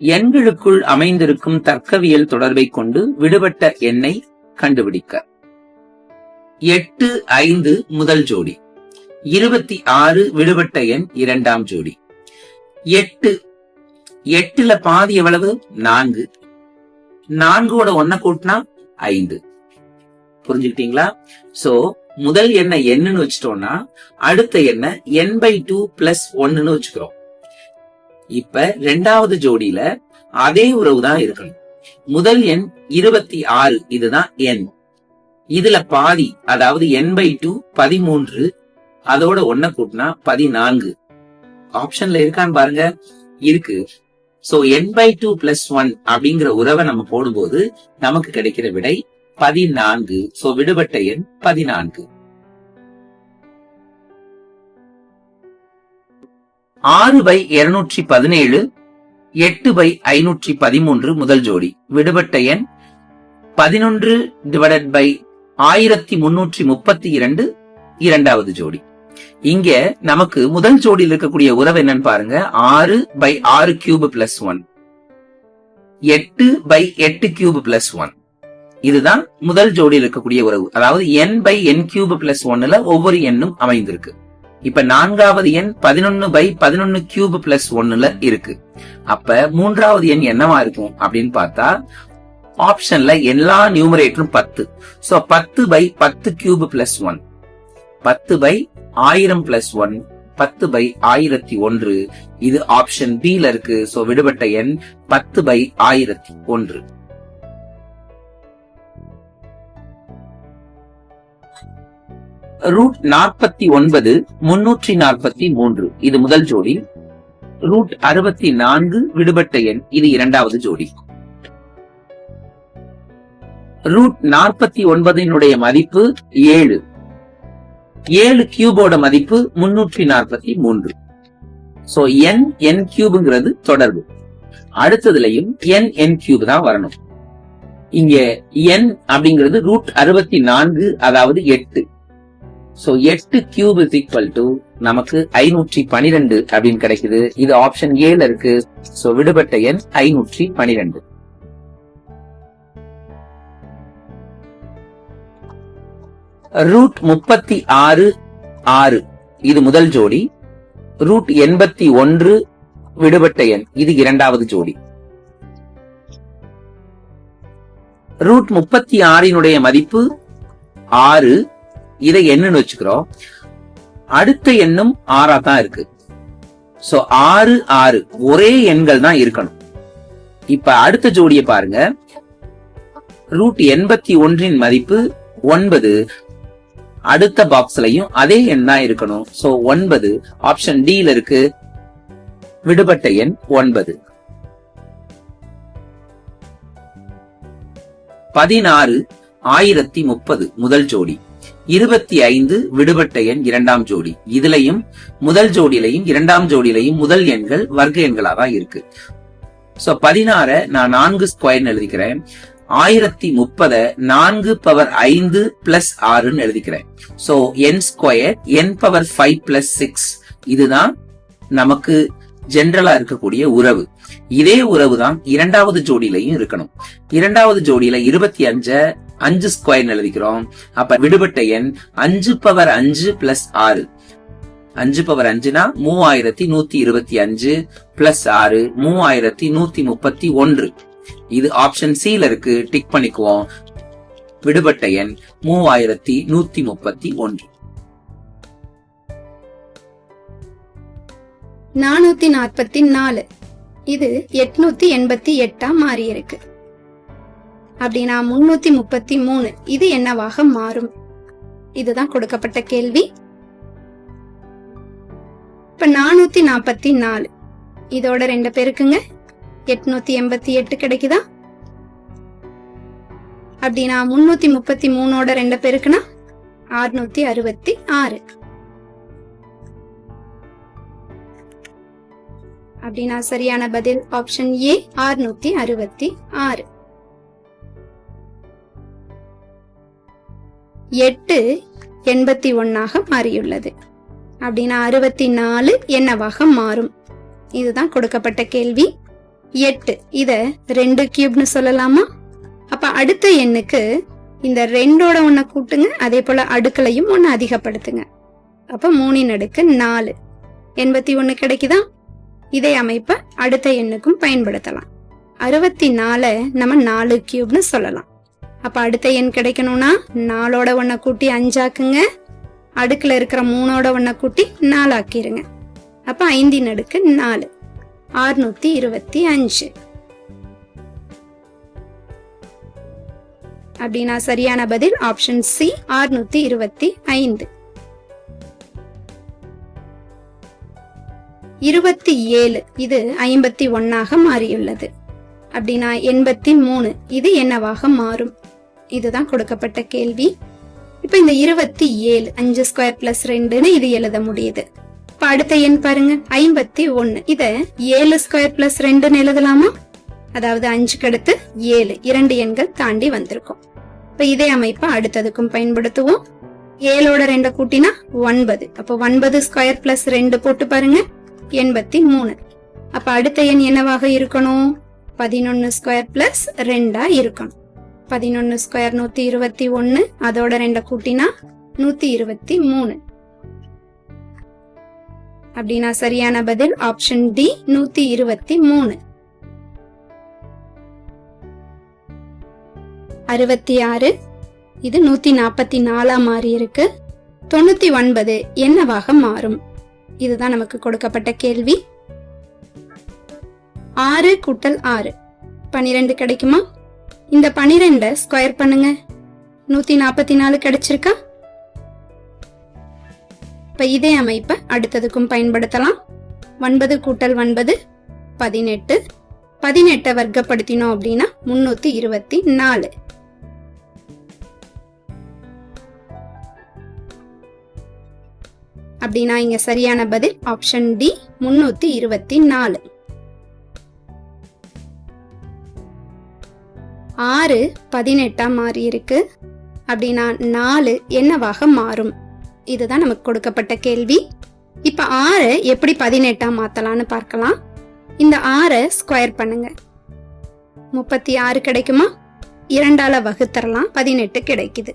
எண்களுக்குள் அமைந்திருக்கும் தர்க்கவியல் தொடர்பை கொண்டு விடுபட்ட எண்ணை கண்டுபிடிக்க. எட்டு ஐந்து முதல் ஜோடி. இருபத்தி ஆறு விடுபட்ட எண் இரண்டாம் ஜோடி. எட்டு. எட்டுல பாதி எவ்வளவு? நான்கு. நான்கோட ஒன்ன கூட்டினா ஐந்து. புரிஞ்சுக்கிட்டீங்களா? சோ முதல் எண்ணை என்னன்னு வச்சுட்டோம்னா அடுத்த எண்ணை என் பை டூ பிளஸ் ஒன்னுன்னு வச்சுக்கிறோம். இப்ப ரெண்டாவது ஜோடியில அதே உறவு தான் இருக்கணும். முதல் எண் இருபத்தி ஆறு இதுதான் எண். இதுல பாதி அதாவது என் பை டூ பதிமூன்று அதோட ஒன்ன கூட்டினா பதினான்கு. ஆப்ஷன்ல இருக்கான்னு பாருங்க. இருக்கு. So N by two plus one அப்படிங்கிற உறவை நம்ம போடும்போது நமக்கு கிடைக்கிற விடை பதினான்கு. சோ விடுபட்ட எண் பதினான்கு. ஆறு பை இருநூற்றி பதினேழு எட்டு பை ஐநூற்றி பதிமூன்று முதல் ஜோடி. விடுபட்ட எண் பதினொன்று டிவைடட் பை ஆயிரத்தி முன்னூற்றி முப்பத்தி இரண்டு இரண்டாவது ஜோடி. இங்க நமக்கு முதல் ஜோடியில் இருக்கக்கூடிய உறவு என்னன்னு பாருங்க. ஆறு பை ஆறு கியூப் பிளஸ் ஒன் எட்டு பை எட்டு கியூப் பிளஸ் ஒன் இதுதான் முதல் ஜோடியில் இருக்கக்கூடிய உறவு. அதாவது N by N cube plus ஒன்னுல ஒவ்வொரு எண்ணும் அமைந்திருக்கு. இப்ப நான்காவது எண் பதினொன்னு பை பதினொன்னு கியூப் பிளஸ் ஒன்னுல இருக்கு. அப்ப மூன்றாவது எண் என்னவா இருக்கும் அப்படின்னு பார்த்தா ஆப்ஷன்ல எல்லா நியூமரேட்டரும் பத்து. சோ பத்து பை பத்து கியூப் பிளஸ் ஒன் பத்து பை ஆயிரம் பிளஸ் ஒன் பத்து பை ஆயிரத்தி ஒன்று. இது ஆப்ஷன் பி ல இருக்கு. சோ விடுபட்ட எண் பத்து பை ஆயிரத்தி ஒன்று. ரூட் நாற்பத்தி ஒன்பது முன்னூற்றி நாற்பத்தி மூன்று. இது முதல் ஜோடி. ரூட் அறுபத்தி நான்கு விடுபட்ட எண் இது இரண்டாவது ஜோடி. ரூட் நாற்பத்தி ஒன்பதினுடைய மதிப்பு ஏழு. ஏழு கியூபோட மதிப்பு முன்னூற்றி நாற்பத்தி மூன்று. சோ என் என் கியூப்ங்கிறது தொடர்பு. அடுத்ததுலயும் என் என் கியூப் தான் வரணும். இங்க என் அப்படிங்கிறது ரூட் அறுபத்தி நான்கு அதாவது எட்டு. சோ எட்டு கியூப் இஸ் ஈக்குவல் டு நமக்கு ஐநூற்றி பனிரெண்டு அப்படின்னு கிடைக்குது. இது ஆப்ஷன் ஏல இருக்கு. சோ விடுபட்ட எண் ஐநூற்றி பனிரெண்டு. ரூட் முப்பத்தி ஆறு ஆறு. இது முதல் ஜோடி. ரூட் எண்பத்தி ஒன்று விடுபட்ட எண். இது இரண்டாவது ஜோடி. ரூட் முப்பத்தி ஆறினுடைய மதிப்பு ஆறு. இதை என்னன்னு வச்சுக்கிறோம். அடுத்த எண்ணும் ஆறா தான் இருக்கு. சோ ஆறு ஆறு. ஒரே எண்கள் தான் இருக்கணும். இப்ப அடுத்த ஜோடியை பாருங்க. ரூட் எண்பத்தி ஒன்றின் மதிப்பு ஒன்பது. அடுத்த பாக்ஸ்லயும் அதே எண் தான் இருக்கணும். சோ ஒன்பது. ஆப்ஷன் டி இருக்கு. விடுபட்ட எண் ஒன்பது. பதினாறு ஆயிரத்தி முப்பது முதல் ஜோடி. இருபத்தி ஐந்து விடுபட்ட எண் இரண்டாம் ஜோடி. இதுலயும் முதல் ஜோடியிலையும் இரண்டாம் ஜோடியிலையும் முதல் எண்கள் வர்க்க எண்களாக தான் இருக்கு. சோ பதினாற நான் நான்கு ஸ்கொயர்னு எழுதிக்கிறேன். ஆயிரத்தி முப்பத நான்கு பவர் ஐந்து பிளஸ் ஆறுன்னு எழுதிக்கிறேன். So N square N power five plus six இதுதான் நமக்கு ஜென்ரலா இருக்கக்கூடிய உறவு. இதே உறவு தான் இரண்டாவது ஜோடியிலையும் இருக்கணும். இரண்டாவது ஜோடியில இருபத்தி அஞ்ச அஞ்சு ஸ்கொயர் எழுதிக்கிறோம். அப்ப விடுபட்ட எண் அஞ்சு பவர் அஞ்சு பிளஸ் ஆறு. அஞ்சு பவர் அஞ்சுனா மூவாயிரத்தி நூத்தி இருபத்தி அஞ்சு பிளஸ் ஆறு மூவாயிரத்தி நூத்தி முப்பத்தி ஒன்று. இது ஆப்ஷன் சில இருக்கு. டிக் பண்ணிக்குவோம். விடுபட்ட எண் மூவாயிரத்தி நூத்தி முப்பத்தி ஒன்று. நானூத்தி நாற்பத்தி நாலு. இது எட்நூத்தி எண்பத்தி எட்டா மாறி இருக்கு அப்படின்னா முன்னூத்தி முப்பத்தி மூணு. இது என்னவாக மாறும்? இதுதான் கொடுக்கப்பட்ட கேள்வி. இப்ப நானூத்தி நாற்பத்தி நாலு. இதோட ரெண்டு பேருக்குங்க. எட்நூத்தி எண்பத்தி எட்டு கிடைக்குதா? அப்படின்னா முன்னூத்தி முப்பத்தி மூணோட ரெண்டு பேருக்குன்னா ஆறுநூத்தி அறுபத்தி ஆறு. அப்படின்னா சரியான பதில் ஆப்ஷன் ஏ ஆறுநூத்தி அறுபத்தி ஆறு. எட்டு எண்பத்தி ஒன்னாக மாறியுள்ளது. அப்படின்னா அறுபத்தி நாலு என்னவாக மாறும்? இதுதான் கொடுக்கப்பட்ட கேள்வி. எட்டு. இத ரெண்டு கியூப்னு சொல்லலாமா? அப்ப அடுத்த எண்ணுக்கு இந்த ரெண்டோட ஒண்ண கூட்டுங்க அதே போல அடுக்களையும் ஒன்னு அதிகப்படுத்துங்க. அப்ப மூணின் அடுக்கு நாலு. எண்பத்தி ஒன்னு கிடைக்குதா? இதே அமைப்ப அடுத்த எண்ணுக்கும் பயன்படுத்தலாம். அறுபத்தி நாலை நம்ம நாலு கியூப்னு சொல்லலாம். அப்ப அடுத்த எண் கிடைக்கணும்னா நாலோட ஒண்ண கூட்டி அஞ்சாக்குங்க. அடுக்குல இருக்கிற மூணோட ஒண்ண கூட்டி நாலாக்கிருங்க. அப்ப ஐந்தின் அடுக்கு நாலு. ஆறுநூத்தி இருபத்தி அஞ்சு. அப்படின்னா சரியான பதில் ஆப்ஷன் சி ஆறுநூத்தி இருபத்தி ஐந்து. இருபத்தி ஏழு இது ஐம்பத்தி ஒன்னாக மாறியுள்ளது. அப்படின்னா எண்பத்தி மூணு இது என்னவாக மாறும்? இதுதான் கொடுக்கப்பட்ட கேள்வி. இப்ப இந்த இருபத்தி ஏழு அஞ்சு ஸ்கொயர் பிளஸ் ரெண்டுன்னு இது எழுத முடியுது. இப்ப அடுத்த எண் பாருங்க ஐம்பத்தி ஒன்னு. இத ஏழு ஸ்கொயர் பிளஸ் ரெண்டுன்னு எழுதலாமா? அதாவது அஞ்சுக்கு அடுத்து ஏழு. இரண்டு எண்கள் தாண்டி வந்திருக்கும். இப்ப இதே அமைப்பை அடுத்ததுக்கும் பயன்படுத்துவோம். ஏழோட ரெண்ட கூட்டினா ஒன்பது. அப்போ ஒன்பது ஸ்கொயர் பிளஸ் ரெண்டு போட்டு பாருங்க எண்பத்தி மூணு. அப்ப அடுத்த எண் என்னவாக இருக்கணும்? பதினொன்னு ஸ்கொயர் பிளஸ் ரெண்டா இருக்கணும். பதினொன்னு ஸ்கொயர் நூத்தி இருபத்தி ஒன்னு அதோட ரெண்ட கூட்டினா நூத்தி இருபத்தி மூணு. அப்படின்னா சரியான பதில் ஆப்ஷன் டி நூத்தி இருபத்தி மூணு. அறுபத்தி ஆறு இது நூத்தி நாற்பத்தி நாலா மாறி இருக்கு. தொண்ணூத்தி ஒன்பது என்னவாக மாறும்? இதுதான் நமக்கு கொடுக்கப்பட்ட கேள்வி. ஆறு கூட்டல் ஆறு. பனிரெண்டு கிடைக்குமா? இந்த பனிரெண்டை ஸ்கொயர் பண்ணுங்க. நூத்தி நாற்பத்தி நாலு கிடைச்சிருக்கா? இப்ப இதே அமைப்பை அடுத்ததுக்கும் பயன்படுத்தலாம். ஒன்பது கூட்டல் ஒன்பது பதினெட்டு. பதினெட்டை வர்க்கப்படுத்தினோம் அப்படின்னா முன்னூத்தி இருபத்தி நாலு அப்படின்னா இங்க சரியான பதில் ஆப்ஷன் டி முன்னூத்தி இருபத்தி நாலு ஆறு பதினெட்டாக மாறி இருக்கு. அப்படின்னா நாலு என்னவாக மாறும்? இதுதான் நமக்கு கொடுக்கப்பட்ட கேள்வி. இப்ப ஆறு எப்படி பதினெட்டாக மாற்றலான்னு பார்க்கலாம். இந்த ஆறை ஸ்கொயர் பண்ணுங்க. முப்பத்தி ஆறு கிடைக்குமா? இரண்டால வகுத்தரலாம் பதினெட்டு கிடைக்குது.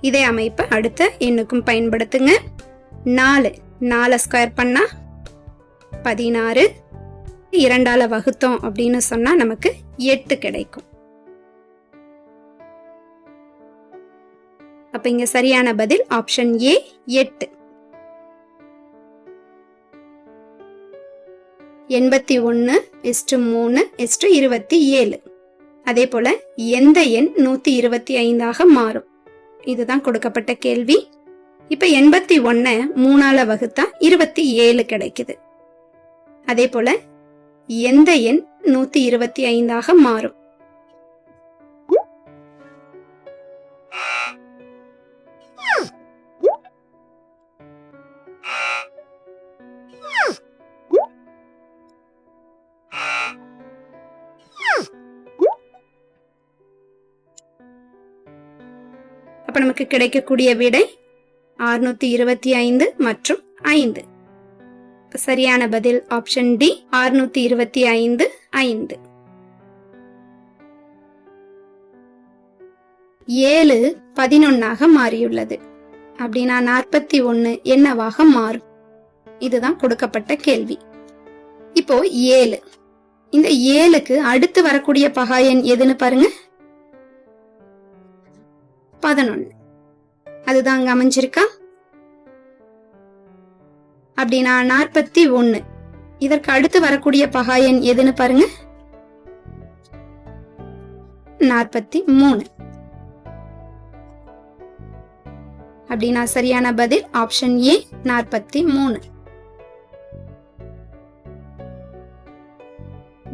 இதே அமைப்பை அடுத்த எண்ணுக்கும் பயன்படுத்துங்க. நாலு நாலு ஸ்கொயர் பண்ணா பதினாறு இரண்டால வகுத்தோம் அப்படின்னு சொன்னா நமக்கு எட்டு கிடைக்கும். அப்ப இங்க சரியான பதில் ஆப்ஷன் ஏ எட்டு. எண்பத்தி ஒன்று இஸ்டு மூணு இஸ்டு இருபத்தி ஏழு. அதே போல எந்த எண் நூத்தி இருபத்தி ஐந்தாக மாறும்? இதுதான் கொடுக்கப்பட்ட கேள்வி. இப்ப எண்பத்தி ஒன்ன மூணால வகுத்தா இருபத்தி ஏழு கிடைக்குது. அதே போல எந்த எண் நூத்தி இருபத்தி ஐந்தாக மாறும்? அப்ப நமக்கு கிடைக்கக்கூடிய விடை ஆறுநூத்தி இருபத்தி ஐந்து மற்றும் ஐந்து. சரியான பதில் ஆப்ஷன் டி ஆறுநூத்தி இருபத்தி ஐந்து ஐந்து. ஏழு பதினொன்னாக மாறியுள்ளது. அப்படின்னா நாற்பத்தி ஒன்னு என்னவாக மாறும்? இதுதான் கொடுக்கப்பட்ட கேள்வி. இப்போ ஏழு. இந்த ஏழுக்கு அடுத்து வரக்கூடிய பகா எண் எதுன்னு பாருங்க. பதினொன்னு. அதுதான் அங்க அமைஞ்சிருக்கா? அப்படின்னா நாற்பத்தி ஒன்னு இதற்கு அடுத்து வரக்கூடிய பகாயன் எதுன்னு பாருங்க. நாற்பத்தி மூணு. அப்படின்னா சரியான பதில் ஆப்ஷன் ஏ நாற்பத்தி மூணு.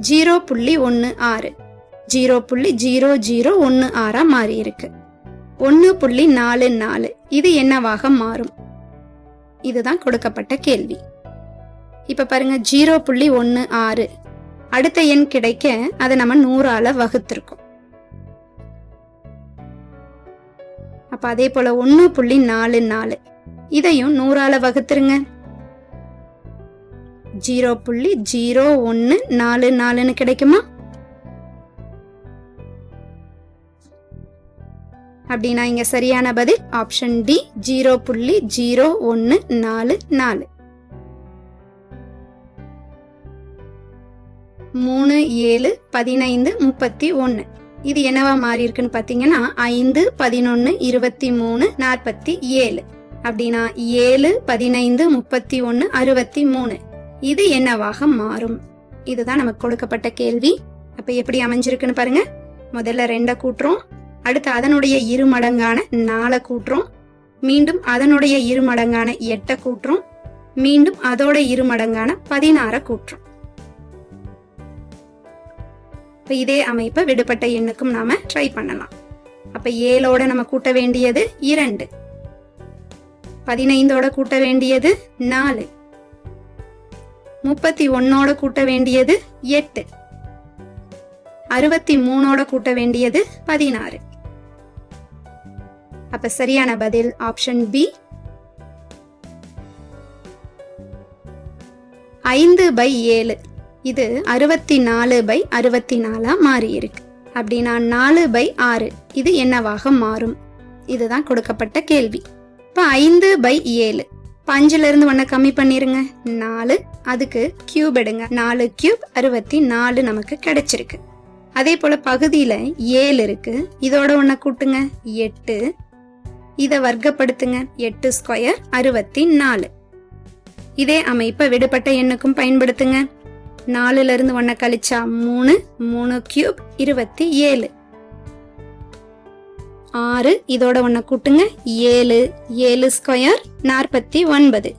ஜீரோ புள்ளி ஒன்னு ஆறு. ஜீரோ புள்ளி ஜீரோ ஜீரோ ஒன்னு ஆறா மாறி இருக்கு. ஒன்னு புள்ளி நாலு நாலு. இது என்னவாக மாறும்? இதுதான் கொடுக்கப்பட்ட கேள்வி. இப்ப பாருங்க ஜீரோ புள்ளி ஒன்னு ஆறு. அடுத்த எண் கிடைக்க அதை நம்ம நூறால வகுத்திருக்கோம். அப்ப அதே போல ஒன்னு புள்ளி நாலு நாலு. இதையும் நூறால வகுத்துருங்க. ஜீரோ புள்ளி ஜீரோ ஒன்னு நாலு நாலுன்னு கிடைக்குமா? அப்படின்னா இங்க சரியான பதில் ஆப்ஷன் டி ஜீரோ புள்ளி ஜீரோ ஒன்னு நாலு நாலு. மூணு ஏழு பதினைந்து முப்பத்தி ஒன்னு. இது என்னவா மாறி இருக்குன்னு பாத்தீங்கன்னா ஐந்து பதினொன்னு இருபத்தி மூணு நாற்பத்தி ஏழு. அப்படின்னா ஏழு பதினைந்து முப்பத்தி ஒன்னு அறுபத்தி மூணு. இது என்னவாக மாறும்? இதுதான் நமக்கு கொடுக்கப்பட்ட கேள்வி. அப்ப எப்படி அமைஞ்சிருக்குன்னு பாருங்க. முதல்ல ரெண்ட கூட்டுறோம். அடுத்து அதனுடைய இரு மடங்கான நாலை கூட்டுறோம். மீண்டும் அதனுடைய இரு மடங்கான எட்டை கூட்டுறோம். மீண்டும் அதோட இரு மடங்கான பதினாற கூட்டுறோம். இப்போ இதே அமைப்பை விடுபட்ட எண்ணுக்கும் நாம ட்ரை பண்ணலாம். அப்ப ஏழோட நம்ம கூட்ட வேண்டியது இரண்டு. பதினைந்தோட கூட்ட வேண்டியது நாலு. முப்பத்தி ஒன்னோட கூட்ட வேண்டியது எட்டு. அறுபத்தி மூணோட கூட்ட வேண்டியது பதினாறு. அப்ப சரியான பதில் ஆப்ஷன் பி ஐந்து பை ஏழு. இது அறுபத்தி நாலு பை அறுபத்தி நாலா மாறி இருக்கு. அப்படின்னா நாலு பை ஆறு. இது என்னவாக மாறும்? இதுதான் கொடுக்கப்பட்ட கேள்வி. இப்ப ஐந்து பை ஏழு. பஞ்சுல இருந்து ஒன்ன கம்மி பண்ணிருங்க. நாலு. அதுக்கு கியூப் எடுங்க. நாலு கியூப் அறுபத்தி நாலு நமக்கு கிடைச்சிருக்கு. அதே போல பகுதியில ஏழு இருக்கு. இதோட ஒன்ன கூட்டுங்க. எட்டு. இதை வர்க்கப்படுத்துங்க. எட்டு ஸ்கொயர் அறுபத்தி நாலு இதே அமைப்பை விடுபட்ட எண்ணுக்கும் பயன்படுத்துங்க. நாலுல இருந்து ஒன்ன கழிச்சா மூணு மூணு கியூப் இருபத்தி ஏழு. ஆறு இதோட ஒன்ன கூட்டுங்க. ஏழு ஏழு ஸ்கொயர் நாற்பத்தி ஒன்பது.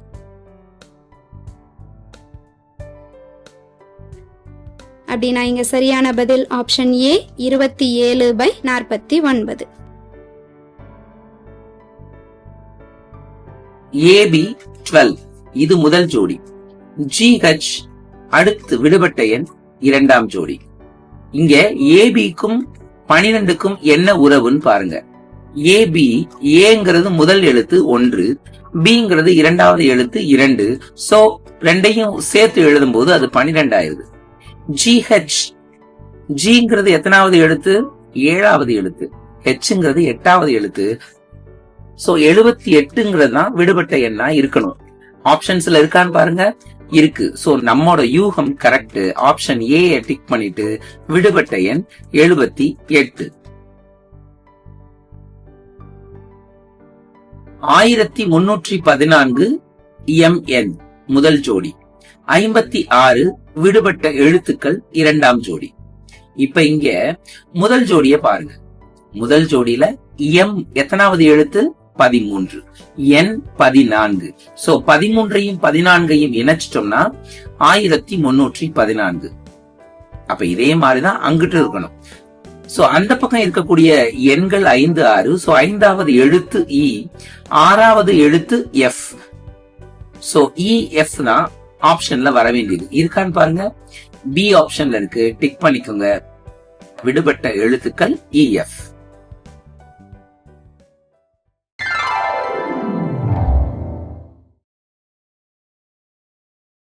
அப்படின்னா இங்க சரியான பதில் ஆப்ஷன் ஏ இருபத்தி ஏழு பை நாற்பத்தி ஒன்பது. ஏபி டுவெல் இது முதல் ஜோடி. ஜிஹெச் அடுத்து விடுபட்ட எண் இரண்டாம் ஜோடி. இங்க ஏபிக்கும் பனிரெண்டுக்கும் என்ன உறவுன்னு பாருங்க. ஏபி ஏங்கிறது முதல் எழுத்து ஒன்று பிங்கிறது இரண்டாவது எழுத்து இரண்டு. சோ ரெண்டையும் சேர்த்து எழுதும் போது அது பனிரெண்டாயிருது ஜிஹெச் ஜிங்கிறது எத்தனாவது எழுத்து? ஏழாவது எழுத்து. ஹெச்ங்கிறது எட்டாவது எழுத்து. சோ எழுபத்தி எட்டுங்கிறது தான் விடுபட்ட எண்ணா இருக்கணும். ஆப்ஷன்ஸ்ல இருக்கான்னு பாருங்க. இருக்கு. சோ நம்மோட யூகம் கரெக்ட் ஆப்ஷன் ஏ டிக் பண்ணிட்டு விடுபட்ட எண் எழுபத்தி எட்டு. ஆயிரத்தி முன்னூற்றி பதினான்கு எம்என் முதல் ஜோடி. ஐம்பத்தி ஆறு விடுபட்ட எழுத்துக்கள் இரண்டாம் ஜோடி. இப்ப இங்க முதல் ஜோடிய பாருங்க. முதல் ஜோடியில எம் எத்தனாவது எழுத்து? பதிமூன்று என் பதினான்கு. சோ பதிமூன்றையும் பதினான்கையும் இணைச்சிட்டோம்னா ஆயிரத்தி முன்னூற்றி பதினான்கு. அப்ப இதே மாதிரிதான் அங்கிட்டு இருக்கணும். சோ அந்த பக்கம் இருக்கக்கூடிய எண்கள் ஐந்து ஆறு. சோ ஐந்தாவது எழுத்து இ ஆறாவது எழுத்து எஃப் சோ இ எஃப்னா தான் ஆப்ஷன்ல வர வேண்டியது. இருக்கான்னு பாருங்க. பி ஆப்ஷன்ல இருக்கு. டிக் பண்ணிக்கோங்க. விடுபட்ட எழுத்துக்கள் e, இஎஃப்